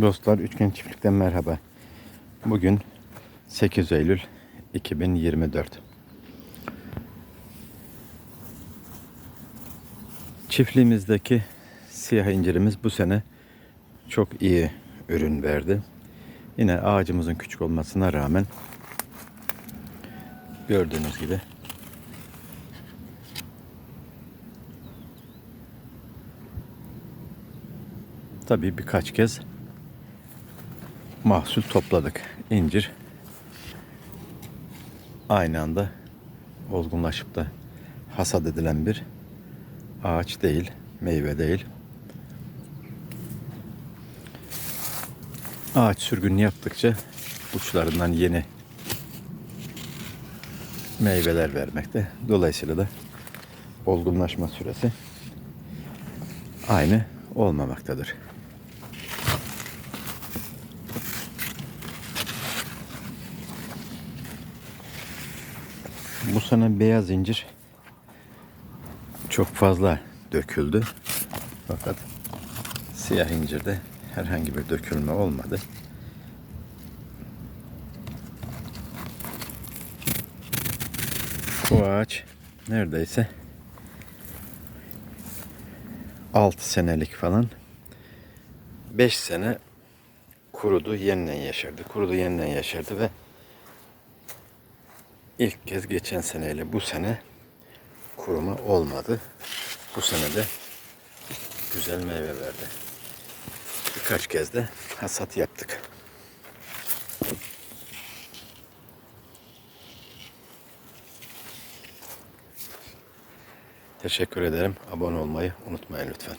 Dostlar Üçgen Çiftlik'ten merhaba. Bugün 8 Eylül 2024. Çiftliğimizdeki siyah incirimiz bu sene çok iyi ürün verdi. Yine ağacımızın küçük olmasına rağmen gördüğünüz gibi tabii birkaç kez mahsul topladık. İncir aynı anda olgunlaşıp da hasat edilen bir ağaç değil, meyve değil. Ağaç sürgününü yaptıkça uçlarından yeni meyveler vermekte. Dolayısıyla da olgunlaşma süresi aynı olmamaktadır. Bu sene beyaz incir çok fazla döküldü. Fakat siyah incirde herhangi bir dökülme olmadı. Bu ağaç neredeyse 6 senelik falan 5 sene kurudu yeniden yeşerdi. Kurudu yeniden yeşerdi ve ilk kez geçen seneyle bu sene kuruma olmadı. Bu sene de güzel meyve verdi. Birkaç kez de hasat yaptık. Teşekkür ederim. Abone olmayı unutmayın lütfen.